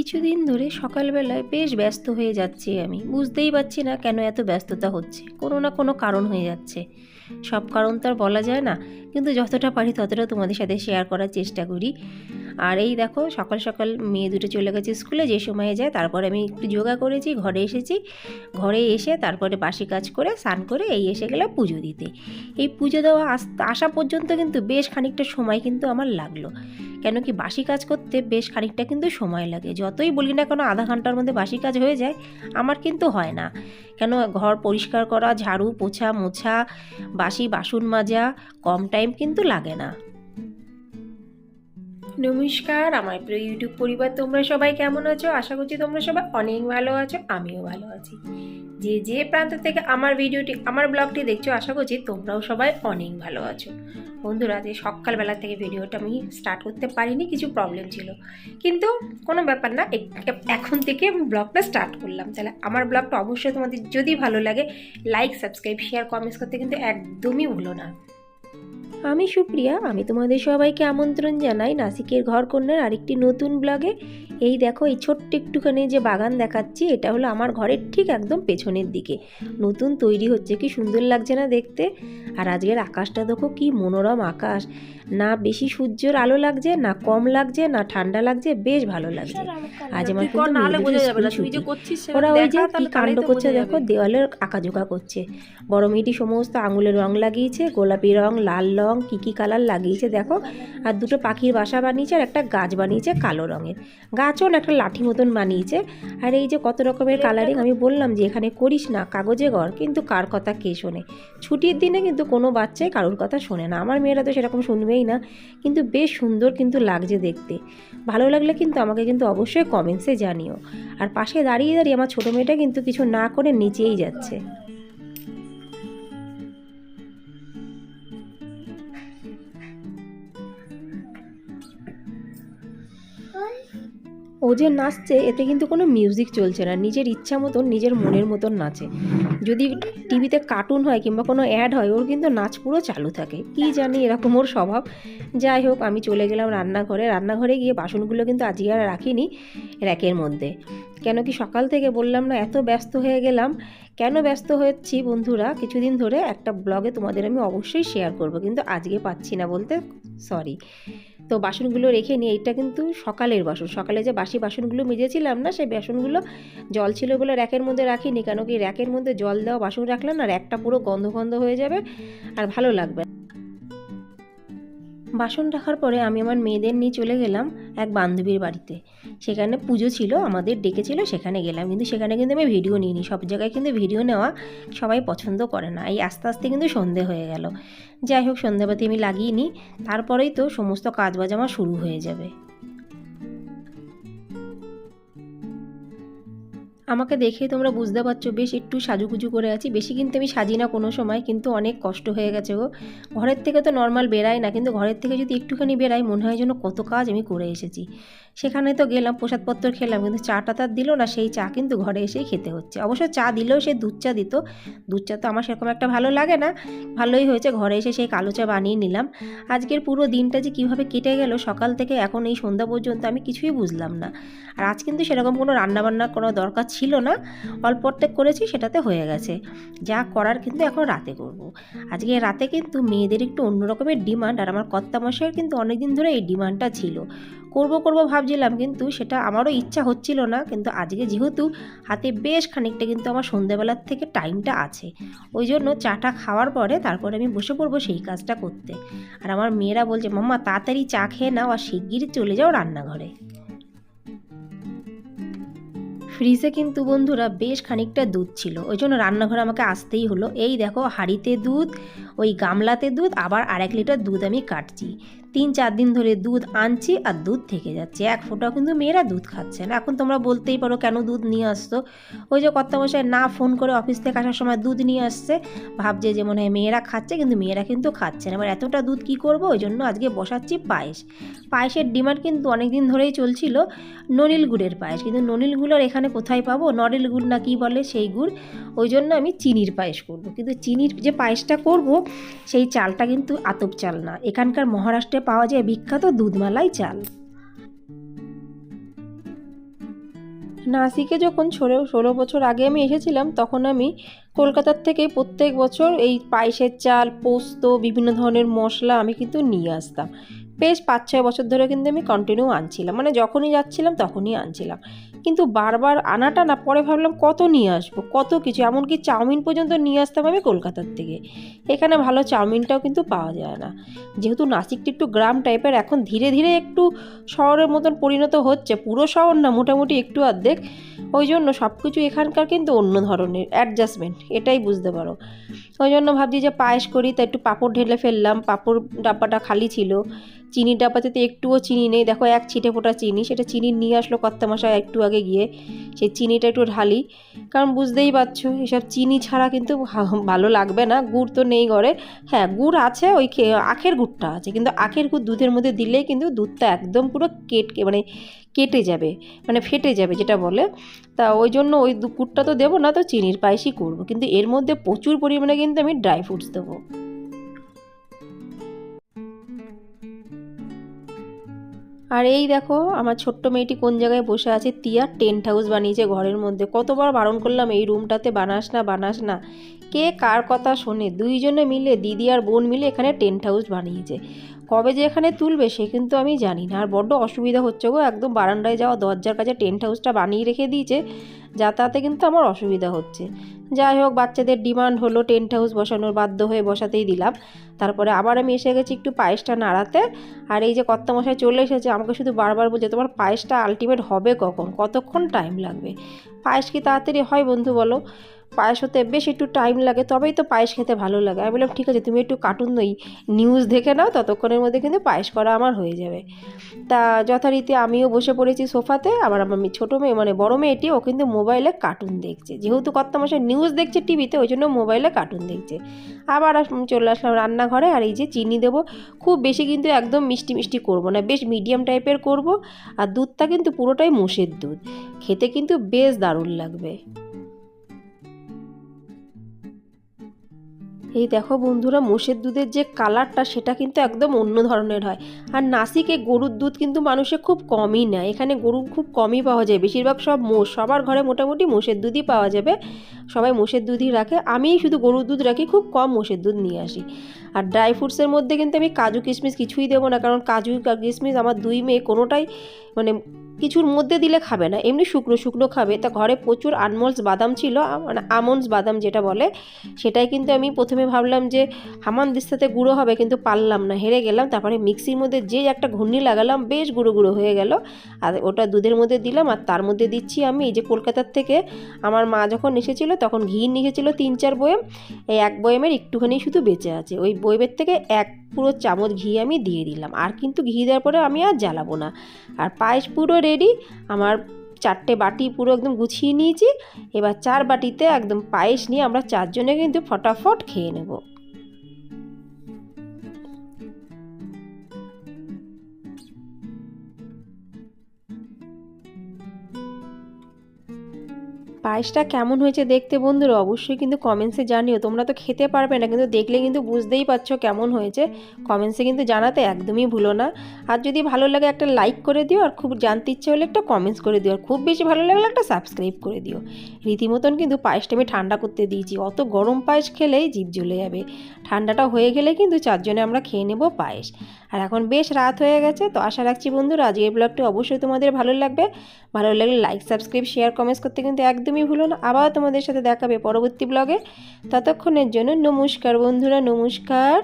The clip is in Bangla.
কিছুদিন ধরে সকালবেলায় বেশ ব্যস্ত হয়ে যাচ্ছি আমি। বুঝতেই পারছি না কেন এত ব্যস্ততা হচ্ছে। কোনো না কোনো কারণ হয়ে যাচ্ছে। সব কারণ তো আর বলা যায় না, কিন্তু যতটা পারি ততটা তোমাদের সাথে শেয়ার করার চেষ্টা করি। আর এই দেখো, সকাল সকাল মেয়ে দুটো চলে গেছে স্কুলে, যে সময়ে যায় তারপরে আমি একটু যোগা করেছি, ঘরে এসেছি। ঘরে এসে তারপরে বাসি কাজ করে, স্নান করে এই এসে গেলাম পুজো দিতে। এই পুজো দেওয়া আসা পর্যন্ত কিন্তু বেশ খানিকটা সময় কিন্তু আমার লাগল। কেন কি বাসি কাজ করতে বেশ খানিকটা কিন্তু সময় লাগে। যতই বলি না কেন আধা ঘণ্টার মধ্যে বাসি কাজ হয়ে যায়, আমার কিন্তু হয় না। কেন ঘর পরিষ্কার করা, ঝাড়ু, পোছা, মোছা, বাসি, বাসন মাজা, কম টাইম কিন্তু লাগে না। নমস্কার, আমার প্রিয় ইউটিউব পরিবার, তোমরা সবাই কেমন আছো? আশা করছি তোমরা সবাই অনেক ভালো আছো, আমিও ভালো আছি। যে যে প্রান্ত থেকে আমার ভিডিওটি, আমার ব্লগটি দেখছ, আশা করছি তোমরাও সবাই অনেক ভালো আছো। বন্ধুরা যে সকালবেলা থেকে ভিডিওটা আমি স্টার্ট করতে পারিনি, কিছু প্রবলেম ছিল। কিন্তু কোনো ব্যাপার না এখন থেকে আমি ব্লগটা স্টার্ট করলাম। তাহলে আমার ব্লগটা অবশ্যই তোমাদের যদি ভালো লাগে লাইক সাবস্ক্রাইব শেয়ার কমেন্টস করতে কিন্তু একদমই ভুলো না। আমি সুপ্রিয়া আমি তোমাদের সবাইকে আমন্ত্রণ জানাই নাসিকের ঘর কন্যার আরেকটি নতুন ব্লগে। এই দেখো এই ছোট্ট একটুখানি যে বাগান দেখাচ্ছি এটা হলো আমার ঘরের ঠিক একদম পেছনের দিকে। নতুন তৈরি হচ্ছে কি সুন্দর লাগছে না দেখতে? আর আজকের আকাশটা দেখো কি মনোরম আকাশ। না বেশি সূর্যের আলো লাগছে না কম লাগছে না ঠান্ডা লাগছে বেশ ভালো লাগছে। আজ আমার কিন্তু ওরা ওই যে কি কাণ্ড করছে দেখো। দেওয়ালের আঁকাঝোঁকা করছে। বড় মেয়েটি সমস্ত আঙুলে রং লাগিয়েছে গোলাপি রং লাল রং কি কি কালার লাগিয়েছে দেখো। আর দুটো পাখির বাসা বানিয়েছে আর একটা গাছ বানিয়েছে কালো রঙের। গাছও একটা লাঠি মতন বানিয়েছে। আর এই যে কত রকমের কালারিং আমি বললাম যে এখানে করিস না, কাগজে ঘর কিন্তু কার কথা কে শোনে? ছুটির দিনে কিন্তু কোনো বাচ্চাই কারোর কথা শোনে না। আমার মেয়েরা তো সেরকম শুনবেই না। কিন্তু বেশ সুন্দর কিন্তু লাগছে দেখতে। ভালো লাগলে কিন্তু আমাকে কিন্তু অবশ্যই কমেন্টসে জানিও। আর পাশে দাঁড়িয়ে দাঁড়িয়ে আমার ছোটো মেয়েটা কিন্তু কিছু না করে নিচেই যাচ্ছে। ও যে নাচছে, এতে কিন্তু কোনো মিউজিক চলছে না। নিজের ইচ্ছা মতন, নিজের মনের মতন নাচে। যদি টিভিতে কার্টুন হয় কিংবা কোনো অ্যাড হয়, ওর কিন্তু নাচ পুরো চালু থাকে। কি জানি এরকম ওর স্বভাব। যাই হোক, আমি চলে গেলাম রান্নাঘরে। রান্নাঘরে গিয়ে বাসনগুলো কিন্তু আজকে আর রাখিনি র্যাকের মধ্যে। কেন কি সকাল থেকে বললাম না, এত ব্যস্ত হয়ে গেলাম। কেন ব্যস্ত হয়েছি বন্ধুরা? কিছুদিন ধরে একটা ব্লগে তোমাদের আমি অবশ্যই শেয়ার করব, কিন্তু আজকে পাচ্ছি না বলতে সরি তো বাসনগুলো রেখে নিয়ে এইটা কিন্তু সকালের বাসন সকালে যে বাসি বাসনগুলো মেজেছিলাম না, সেই বাসনগুলো জল ছিল বলে র্যাকের মধ্যে রাখিনি কেন কি র্যাকের মধ্যে জল দেওয়া বাসন রাখলাম না র্যাকটা পুরো গন্ধ গন্ধ হয়ে যাবে আর ভালো লাগবে। বাসন রাখার পরে আমি আমার মেয়েদের নিয়ে চলে গেলাম এক বান্ধবীর বাড়িতে। সেখানে পুজো ছিল, আমাদের ডেকেছিল সেখানে গেলাম। কিন্তু সেখানে কিন্তু আমি ভিডিও নিইনি। সব জায়গায় কিন্তু ভিডিও নেওয়া সবাই পছন্দ করে না। এই আস্তে আস্তে কিন্তু সন্ধে হয়ে গেল। যাই হোক, সন্ধ্যাবাতি আমি লাগিয়ে নিই। তারপরেই তো সমস্ত কাজ বাজ আমার শুরু হয়ে যাবে। আমাকে দেখে তোমরা বুঝতে পারছ, বেশ একটু সাজুগুজু করে আছি। বেশি কিন্তু আমি সাজি না কোনো সময়, কিন্তু অনেক কষ্ট হয়ে গেছে গো। ঘরের থেকে তো নর্মাল বেরাই না, কিন্তু ঘরের থেকে যদি একটুখানি বেরাই, মনে হয় যেন কত কাজ আমি করে এসেছি। সেখানে তো গেলাম, প্রসাদপত্র খেলাম, কিন্তু চাটা তার দিল না, সেই চা কিন্তু ঘরে এসেই খেতে হচ্ছে। অবশ্য চা দিলেও সে দুধ চা দিত। দুধ চা তো আমার সেরকম একটা ভালো লাগে না। ভালোই হয়েছে, ঘরে এসে সেই কালো চা বানিয়ে নিলাম। আজকের পুরো দিনটা যে কীভাবে কেটে গেল, সকাল থেকে এখন এই সন্ধ্যা পর্যন্ত আমি কিছুই বুঝলাম না। আর আজ কিন্তু সেরকম কোনো রান্নাবান্নার কোনো দরকার ছিল না, অল্প অর্ধেক করেছি, সেটাতে হয়ে গেছে। যা করার কিন্তু এখন রাতে করব। আজকে রাতে কিন্তু মেয়েদের একটু অন্য রকমের ডিমান্ড, আর আমার কর্তামশাইয়ের কিন্তু অনেকদিন ধরে এই ডিমান্ডটা ছিল। করব করব ভাবছিলাম, কিন্তু সেটা আমারও ইচ্ছা হচ্ছিল না, কিন্তু আজকে যেহেতু হাতে বেশ খানিকটা কিন্তু আমার সন্ধ্যাবেলার থেকে টাইমটা আছে। ওই জন্য চাটা খাওয়ার পরে তারপরে আমি বসে পড়ব সেই কাজটা করতে। আর আমার মেয়েরা বলছে, মাম্মা, তাড়াতাড়ি চা খেয়ে নাও, আর শিগগিরই চলে যাও রান্নাঘরে। ফ্রিজে কিন্তু বন্ধুরা বেশ খানিকটা দুধ ছিল। ওই জন্য রান্নাঘরে আমাকে আসতেই হলো। এই দেখো হাঁড়িতে দুধ, ওই গামলাতে দুধ, আবার আর এক লিটার দুধ আমি কাটছি। তিন চার দিন ধরে দুধ আনছি আর দুধ থেকে যাচ্ছে। এক ফোঁটাও কিন্তু মেয়েরা দুধ খাচ্ছে না। এখন তোমরা বলতেই পারো কেন দুধ নিয়ে আসতো ওই যে কর্তামশাই না ফোন করে অফিস থেকে আসার সময় দুধ নিয়ে আসছে। ভাবছে যে মনে হয় মেয়েরা খাচ্ছে, কিন্তু মেয়েরা কিন্তু খাচ্ছে না। এবার এতটা দুধ কি করব? ওই জন্য আজকে বসাচ্ছি পায়েস। পায়েসের ডিমান্ড কিন্তু অনেক দিন ধরেই চলছিল ননিল গুড়ের পায়েস। কিন্তু ননিল গুড় আর এখানে কোথায় পাবো? নরিল গুড় না কি বলে সেই গুড়? ওই জন্য আমি চিনির পায়েস করব। কিন্তু চিনির যে পায়েসটা করব, সেই চালটা কিন্তু আতপ চাল না। এখানকার মহারাষ্ট্রে পাওয়া যায় বিখ্যাত দুধমালাই চাল। নাসিকে যখন ষোলো ষোলো বছর আগে আমি এসেছিলাম, তখন আমি কলকাতার থেকে প্রত্যেক বছর এই পায়েসের চাল, পোস্ত, বিভিন্ন ধরনের মশলা আমি কিন্তু নিয়ে আসতাম। বেশ পাঁচ, ছয় বছর ধরে কিন্তু আমি কন্টিনিউ আনছিলাম। মানে যখনই যাচ্ছিলাম, তখনই আনছিলাম। কিন্তু বারবার আনাটা না, পরে ভাবলাম কত নিয়ে আসব, কত কিছু, এমনকি চাউমিন পর্যন্ত নিয়ে আসতাম আমি কলকাতার থেকে। এখানে ভালো চাউমিনটাও কিন্তু পাওয়া যায় না। যেহেতু নাসিকটা একটু গ্রাম টাইপের, এখন ধীরে ধীরে একটু শহরের মতন পরিণত হচ্ছে, পুরো শহর না, মোটামুটি একটু অর্ধেক। ওই জন্য সব কিছু এখানকার কিন্তু অন্য ধরনের অ্যাডজাস্টমেন্ট এটাই বুঝতে পারো। ওই জন্য ভাবছি যে পায়েস করি, তা একটু পাঁপড় ঢেলে ফেললাম, পাঁপড় ডাব্বাটা খালি ছিল। চিনির ডাব্বাতে তো একটুও চিনি নেই, দেখো এক ছিটে ফোটা চিনি, সেটা চিনি নিয়ে আসলো কর্তা মশাই একটু আগে গিয়ে সেই চিনিটা একটু ঢালি। কারণ বুঝতেই পারছ, এসব চিনি ছাড়া কিন্তু ভালো লাগবে না। গুড় তো নেই ঘরে। হ্যাঁ গুড় আছে, ওই আখের গুড়টা আছে। কিন্তু আখের গুড় দুধের মধ্যে দিলেই কিন্তু দুধটা একদম পুরো কেটকে মানে কেটে যাবে মানে ফেটে যাবে যেটা বলে। তা ওই জন্য ওই গুড়টা তো দেবো, না তো চিনির পায়েসই করব। কিন্তু এর মধ্যে প্রচুর পরিমাণে কিন্তু আমি ড্রাই ফ্রুটস দেবো। আর এই দেখো, আমার ছোট্ট মেয়েটি কোন জায়গায় বসে আছে? তিয়া টেন্ট হাউস বানিয়েছে ঘরের মধ্যে। কতবার বারণ করলাম, এই রুমটাতে বানাস না বানাস না। কে কার কথা শোনে? দুইজনে মিলে, দিদি আর বোন মিলে এখানে টেন্ট হাউস বানিয়েছে। কবে যে এখানে তুলবে সে কিন্তু আমি জানি না। আর বড্ড অসুবিধা হচ্ছে গো, একদম বারান্দায় যাওয়া দরজার কাছে টেন্ট হাউসটা বানিয়ে রেখে দিয়েছে, যাতায়াতে কিন্তু আমার অসুবিধা হচ্ছে। যাই হোক, বাচ্চাদের ডিমান্ড হলো টেন্ট হাউস বসানোর, বাধ্য হয়ে বসাতেই দিলাম। তারপরে আবার আমি এসে গেছি একটু পায়েসটা নাড়াতে। আর এই যে কর্তামশাই চলে এসেছে, আমাকে শুধু বারবার বলছে, তোমার পায়েসটা আলটিমেট হবে কখন? কতক্ষণ টাইম লাগবে? পায়েস কি তাড়াতাড়ি হয় বন্ধু বলো? পায়েস হতে বেশ একটু টাইম লাগে, তবেই তো পায়েস খেতে ভালো লাগে। আমি বললাম, ঠিক আছে, তুমি একটু কার্টুন ওই নিউজ দেখে নাও, ততক্ষণের মধ্যে কিন্তু পায়েস করা আমার হয়ে যাবে। তা যথারীতি আমিও বসে পড়েছি সোফাতে, আবার আমার ছোটো মেয়ে মানে বড় মেয়েটি, ও কিন্তু মোবাইলে কার্টুন দেখছে। যেহেতু কত কর্তামশাই নিউজ দেখছে টিভিতে ওই জন্য মোবাইলে কার্টুন দেখছে। আবার চলে আসলাম রান্নাঘরে, আর এই যে চিনি দেবো, খুব বেশি কিন্তু একদম মিষ্টি মিষ্টি করব না, বেশ মিডিয়াম টাইপের করব, আর দুধটা কিন্তু পুরোটাই মোষের দুধ। খেতে কিন্তু বেশ দারুণ লাগবে। এই দেখো বন্ধুরা, মোষের দুধের যে কালারটা, সেটা কিন্তু একদম অন্য ধরনের হয়। আর নাসিকে গরুর দুধ কিন্তু মানুষে খুব কমই নেয়। এখানে গরু খুব কমই পাওয়া যায়। বেশিরভাগ সব মোষ সবার ঘরে মোটামুটি মোষের দুধই পাওয়া যাবে। সবাই মোষের দুধই রাখে। আমিই শুধু গরুর দুধ রাখি, খুব কম মোষের দুধ নিয়ে আসি। আর ড্রাই ফ্রুটসের মধ্যে কিন্তু আমি কাজু কিশমিশ কিছুই দেবো না। কারণ কাজু কিশমিশ আমার দুই মেয়ে, কোনোটাই মানে কিছুর মধ্যে দিলে খাবে না। এমনি শুকনো শুকনো খাবে। তা ঘরে প্রচুর আনমোলস বাদাম ছিল মানে আমন্ডস বাদাম যেটা বলে, সেটাই কিন্তু আমি প্রথমে ভাবলাম যে, হামান দিস্তাতে গুঁড়ো হবে কিন্তু পারলাম না, হেরে গেলাম। তারপরে মিক্সির মধ্যে যে একটা ঘূর্ণি লাগালাম, বেশ গুঁড়ো গুঁড়ো হয়ে গেল। আর ওটা দুধের মধ্যে দিলাম, আর তার মধ্যে দিচ্ছি আমি এই যে কলকাতার থেকে। আমার মা যখন এসেছিল, তখন ঘি নিয়ে এসেছিল তিন চার বয়েম। এই এক বয়েমের একটুখানি শুধু বেঁচে আছে। ওই বয়েমের থেকে এক পুরো চামচ ঘি আমি দিয়ে দিলাম। আর কিন্তু ঘি দেওয়ার পরে আমি আর জ্বালাবো না। আর পায়েস পুরো রেডি আমার চারটে বাটি পুরো একদম গুছিয়ে নিয়েছি। এবার চার বাটিতে একদম পায়েস নিয়ে আমরা চারজনে কিন্তু ফটাফট খেয়ে নেব। পায়েসটা কেমন হয়েছে দেখতে বন্ধুরা অবশ্যই কিন্তু কমেন্টসে জানিও। তোমরা তো খেতে পারবে না, কিন্তু দেখলে কিন্তু বুঝতেই পারছ কেমন হয়েছে। কমেন্টসে কিন্তু জানাতে একদমই ভুলো না। আর যদি ভালো লাগে একটা লাইক করে দিও, আর খুব জানতে ইচ্ছে হলে একটা কমেন্টস করে দিও। আর খুব বেশি ভালো লাগলে একটা সাবস্ক্রাইব করে দিও। রীতিমতন কিন্তু পায়েসটা আমি ঠান্ডা করতে দিয়েছি। অত গরম পায়েস খেলেই জিভ জ্বলে যাবে। ঠান্ডাটা হয়ে গেলে কিন্তু চারজনে আমরা খেয়ে নেব পায়েস। আর এখন বেশ রাত হয়ে গেছে, তো আশা রাখছি বন্ধুরা আজকে এই ব্লগটি অবশ্যই তোমাদের ভালো লাগবে। ভালো লাগলে লাইক সাবস্ক্রাইব শেয়ার কমেন্টস করতে কিন্তু একদমই ভুলো না। আবার তোমাদের সাথে দেখাবে পরবর্তী ব্লগে ততক্ষণের জন্য নমস্কার বন্ধুরা, নমস্কার।